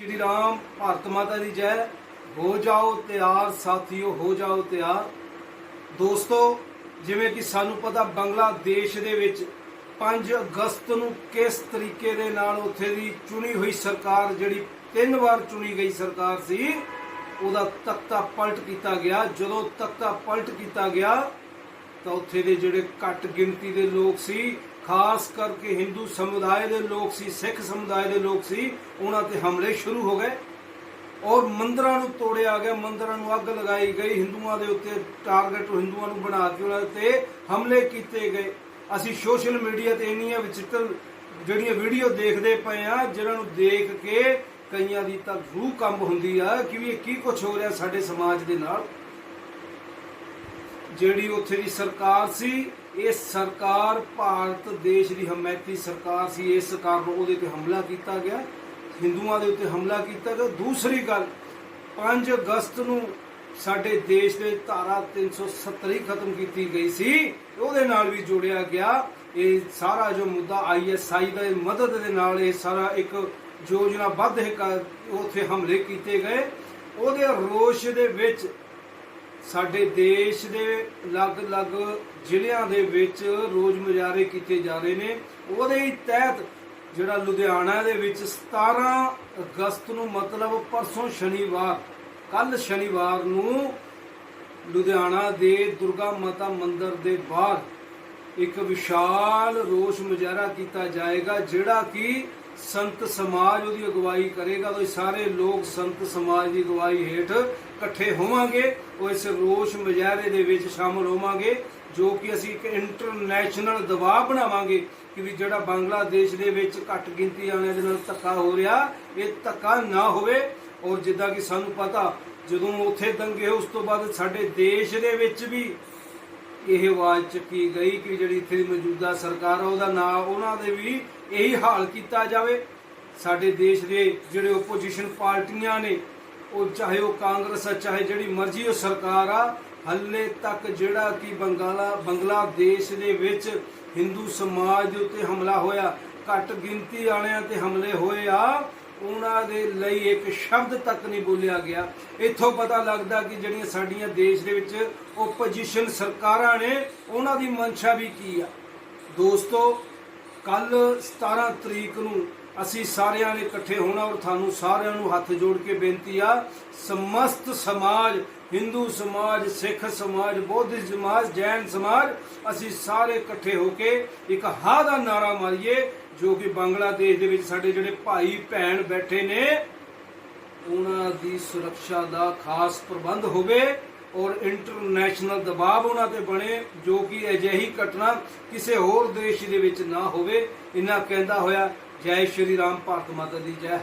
ਸ਼੍ਰੀ ਰਾਮ ਭਾਰਤ ਮਾਤਾ ਦੀ ਜੈ। ਹੋ ਜਾਓ ਤਿਆਰ, ਸਾਥੀਓ, ਹੋ ਜਾਓ ਤਿਆਰ। ਦੋਸਤੋ, ਜਿਵੇਂ ਕਿ ਸਾਨੂੰ ਪਤਾ, ਬੰਗਲਾਦੇਸ਼ ਦੇ ਵਿੱਚ 5 ਅਗਸਤ ਨੂੰ ਕਿਸ ਤਰੀਕੇ ਦੇ ਨਾਲ ਉੱਥੇ ਦੀ ਚੁਣੀ ਹੋਈ ਸਰਕਾਰ, ਜਿਹੜੀ ਤਿੰਨ ਵਾਰ ਚੁਣੀ ਗਈ ਸਰਕਾਰ ਸੀ, ਉਹਦਾ ਤਖਤਾ ਪਲਟ ਕੀਤਾ ਗਿਆ। ਜਦੋਂ ਤਖਤਾ ਪਲਟ ਕੀਤਾ ਗਿਆ, ਤਾਂ ਉੱਥੇ ਦੇ ਜਿਹੜੇ ਘੱਟ ਗਿਣਤੀ ਦੇ ਲੋਕ ਸੀ ਖਾਸ ਕਰਕੇ ਹਿੰਦੂ ਸਮੁਦਾਇ ਦੇ ਲੋਕ ਸੀ, ਸਿੱਖ ਸਮੁਦਾਇ ਦੇ ਲੋਕ ਸੀ, ਉਹਨਾਂ ਤੇ ਹਮਲੇ ਸ਼ੁਰੂ ਹੋ ਗਏ ਔਰ ਮੰਦਰਾਂ ਨੂੰ ਤੋੜਿਆ ਗਿਆ, ਮੰਦਰਾਂ ਨੂੰ ਅੱਗ ਲਗਾਈ ਗਈ, ਹਿੰਦੂਆਂ ਦੇ ਉੱਤੇ ਟਾਰਗੇਟ ਹਿੰਦੂਆਂ ਨੂੰ ਬਣਾ ਕੇ ਉਹਨਾਂ ਤੇ ਹਮਲੇ ਕੀਤੇ ਗਏ। ਅਸੀਂ ਸੋਸ਼ਲ ਮੀਡੀਆ ਤੇ ਇੰਨੀਆਂ ਵਿਚਿੱਤਰ ਜਿਹੜੀਆਂ ਵੀਡੀਓ ਦੇਖਦੇ ਪਏ ਆ ਜਿਹਨਾਂ ਨੂੰ ਦੇਖ ਕੇ ਕਈਆਂ ਦੀ ਤਾਂ ਰੂਹ ਕੰਬ ਹੁੰਦੀ ਆ ਕਿ ਵੀ ਇਹ ਕੀ ਕੁਝ ਹੋ ਰਿਹਾ ਸਾਡੇ ਸਮਾਜ ਦੇ ਨਾਲ। ਜਿਹੜੀ ਉੱਥੇ ਦੀ ਸਰਕਾਰ ਸੀ, ਇਹ ਸਰਕਾਰ ਭਾਰਤ ਦੇਸ਼ ਦੀ ਹਮਾਇਤੀ ਸਰਕਾਰ ਸੀ। ਇਸ ਕਾਰਨ ਉਹਦੇ ਤੇ ਹਮਲਾ ਕੀਤਾ ਗਿਆ, ਹਿੰਦੂਆਂ ਦੇ ਉੱਤੇ ਹਮਲਾ ਕੀਤਾ ਗਿਆ। ਦੂਸਰੀ ਗੱਲ 5 ਅਗਸਤ ਨੂੰ ਸਾਡੇ ਦੇਸ਼ ਦੇ ਧਾਰਾ 370 ਹੀ ਖਤਮ ਕੀਤੀ ਗਈ ਸੀ। ਉਹਦੇ ਨਾਲ ਵੀ ਜੋੜਿਆ ਗਿਆ। ਇਹ ਸਾਰਾ ਜੋ ਮੁੱਦਾ ਆਈਐਸਆਈ ਦਾ ਮਦਦ ਦੇ ਨਾਲ ਇਹ ਸਾਰਾ ਇੱਕ ਯੋਜਨਾਬੱਧ ਇੱਕ ਉੱਥੇ ਹਮਲੇ ਕੀਤੇ ਗਏ। ਉਹਦੇ ਰੋਸ਼ ਦੇ ਵਿੱਚ ਸਾਡੇ ਦੇਸ਼ ਦੇ ਅਲੱਗ-ਅਲੱਗ ਜ਼ਿਲ੍ਹਿਆਂ ਦੇ ਵਿੱਚ ਰੋਜ਼ ਮੁਜ਼ਾਹਰੇ ਕੀਤੇ ਜਾ ਰਹੇ ਨੇ। ਉਹਦੇ ਹੀ ਤਹਿਤ ਜਿਹੜਾ ਲੁਧਿਆਣਾ ਦੇ ਵਿੱਚ 17 ਅਗਸਤ ਨੂੰ ਮਤਲਬ ਪਰਸੋਂ ਸ਼ਨੀਵਾਰ ਕੱਲ ਸ਼ਨੀਵਾਰ ਨੂੰ ਲੁਧਿਆਣਾ ਦੇ ਦੁਰਗਾ ਮਾਤਾ ਮੰਦਿਰ ਦੇ ਬਾਹਰ ਇੱਕ ਵਿਸ਼ਾਲ ਰੋਸ ਮੁਜ਼ਾਹਰਾ ਕੀਤਾ ਜਾਏਗਾ, ਜਿਹੜਾ ਕਿ ਸੰਤ ਸਮਾਜ ਉਹਦੀ ਅਗਵਾਈ ਕਰੇਗਾ ਤਾਂ ਸਾਰੇ ਲੋਕ ਸੰਤ ਸਮਾਜ ਦੀ ਅਗਵਾਈ ਹੇਠ ਇਕੱਠੇ ਹੋਵਾਂਗੇ ਉਹ ਇਸ ਰੋਸ ਮੁਜ਼ਾਹਰੇ ਦੇ ਵਿੱਚ ਸ਼ਾਮਲ ਹੋਵਾਂਗੇ, ਜੋ ਕਿ ਅਸੀਂ ਇੱਕ ਇੰਟਰਨੈਸ਼ਨਲ ਦਬਾਅ ਬਣਾਵਾਂਗੇ ਕਿ ਵੀ ਜਿਹੜਾ ਬੰਗਲਾਦੇਸ਼ ਦੇ ਵਿੱਚ ਘੱਟ ਗਿਣਤੀ ਵਾਲਿਆਂ ਦੇ ਨਾਲ ਧੱਕਾ ਹੋ ਰਿਹਾ, ਇਹ ਧੱਕਾ ਨਾ ਹੋਵੇ। ਔਰ ਜਿੱਦਾਂ ਕਿ ਸਾਨੂੰ ਪਤਾ, ਜਦੋਂ ਉੱਥੇ ਦੰਗੇ ਉਸ ਤੋਂ ਬਾਅਦ ਸਾਡੇ ਦੇਸ਼ ਦੇ ਵਿੱਚ ਵੀ ਇਹ ਆਵਾਜ਼ ਚੱਕੀ ਗਈ ਕਿ ਜਿਹੜੀ ਇੱਥੇ ਦੀ ਮੌਜੂਦਾ ਸਰਕਾਰ ਆ, ਉਹਦਾ ਨਾਂ ਉਹਨਾਂ ਦੇ ਵੀ ਇਹੀ ਹਾਲ ਕੀਤਾ ਜਾਵੇ। ਸਾਡੇ ਦੇਸ਼ ਦੇ ਜਿਹੜੇ ਓਪੋਜੀਸ਼ਨ ਪਾਰਟੀਆਂ ਨੇ, ਉਹ ਚਾਹੇ ਉਹ ਕਾਂਗਰਸ ਆ, ਚਾਹੇ ਜਿਹੜੀ ਮਰਜ਼ੀ ਉਹ ਸਰਕਾਰ ਆ, ਹੱਲੇ ਤੱਕ ਜਿਹੜਾ ਕਿ ਬੰਗਾਲਾ, ਬੰਗਲਾਦੇਸ਼ ਦੇ ਵਿੱਚ ਹਿੰਦੂ ਸਮਾਜ ਦੇ ਉੱਤੇ ਹਮਲਾ ਹੋਇਆ, ਘੱਟ ਗਿਣਤੀ ਵਾਲਿਆਂ ਤੇ ਹਮਲੇ ਹੋਏ ਆ ਉਹਨਾਂ ਦੇ ਲਈ ਇੱਕ ਸ਼ਬਦ ਤੱਕ ਨਹੀਂ ਬੋਲਿਆ ਗਿਆ। ਇੱਥੋਂ ਪਤਾ ਲੱਗਦਾ ਕਿ ਜਿਹੜੀਆਂ ਸਾਡੀਆਂ ਦੇਸ਼ ਦੇ ਵਿੱਚ ਓਪੋਜੀਸ਼ਨ ਸਰਕਾਰਾਂ ਨੇ, ਉਹਨਾਂ ਦੀ ਮਨਸ਼ਾ ਵੀ ਕੀ ਆ? ਦੋਸਤੋ ਕੱਲ 17 ਤਰੀਕ ਨੂੰ ਅਸੀਂ ਸਾਰਿਆਂ ਨੇ ਇਕੱਠੇ ਹੋਣਾ ਔਰ ਤੁਹਾਨੂੰ ਸਾਰਿਆਂ ਨੂੰ ਹੱਥ ਜੋੜ ਕੇ ਬੇਨਤੀ ਆ, ਸਮਸਤ ਸਮਾਜ, ਹਿੰਦੂ ਸਮਾਜ, ਸਿੱਖ ਸਮਾਜ, ਬੌਧ ਸਮਾਜ, ਜੈਨ ਸਮਾਜ, ਅਸੀਂ ਸਾਰੇ ਇਕੱਠੇ ਹੋ ਕੇ ਇੱਕ ਹਾ ਦਾ ਨਾਰਾ ਮਾਰੀਏ, ਜੋ ਕਿ ਬੰਗਲਾਦੇਸ਼ ਦੇ ਵਿੱਚ ਸਾਡੇ ਜਿਹੜੇ ਭਾਈ ਭੈਣ ਬੈਠੇ ਨੇ, ਉਹਨਾਂ ਦੀ ਸੁਰੱਖਿਆ ਦਾ ਖਾਸ ਪ੍ਰਬੰਧ ਹੋਵੇ ਔਰ ਇੰਟਰਨੈਸ਼ਨਲ ਦਬਾਅ ਉਹਨਾਂ ਤੇ ਬਣੇ, ਜੋ ਕਿ ਅਜਿਹੀ ਘਟਨਾ ਕਿਸੇ ਹੋਰ ਦੇਸ਼ ਦੇ ਵਿੱਚ ਨਾ ਹੋਵੇ ਇਹਨਾਂ ਕਹਿੰਦਾ ਹੋਇਆ ਜੈ ਸ਼੍ਰੀ ਰਾਮ ਭਾਰਤ ਮਾਤਾ ਦੀ ਜੈ।